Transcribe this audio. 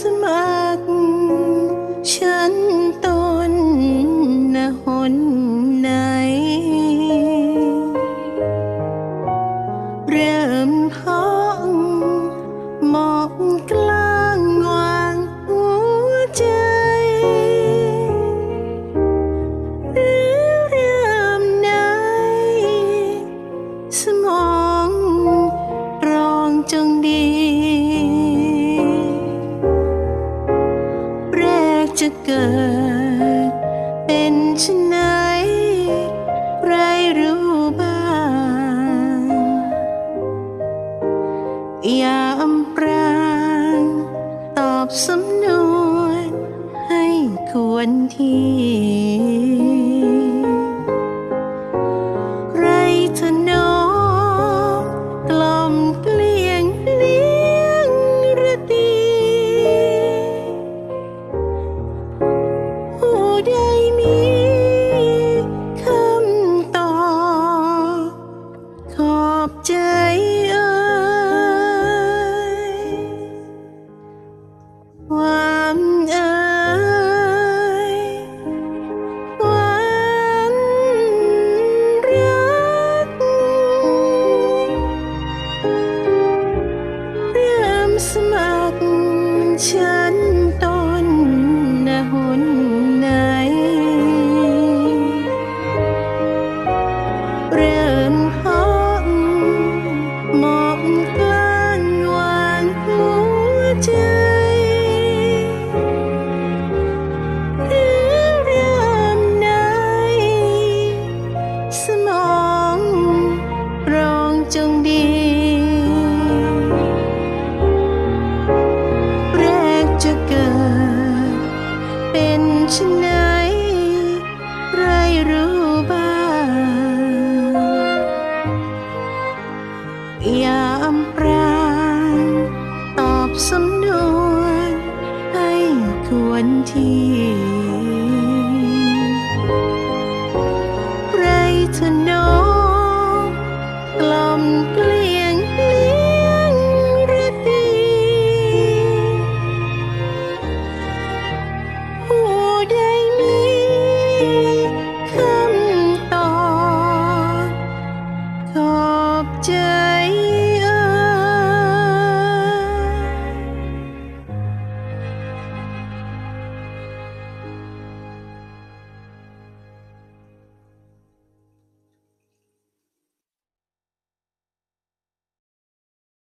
สมัคร ฉันต้นนะหนไหน เริ่มห้องมองไกล จะเกิด เป็นชนไหนไรรู้บ้าง อย่าอำปรางตอบสำนวนให้ควรที ผู้มีคำตอบขอบใจเอ่ยความเอ่ยความรักเริ่มสมัครฉัน ว ค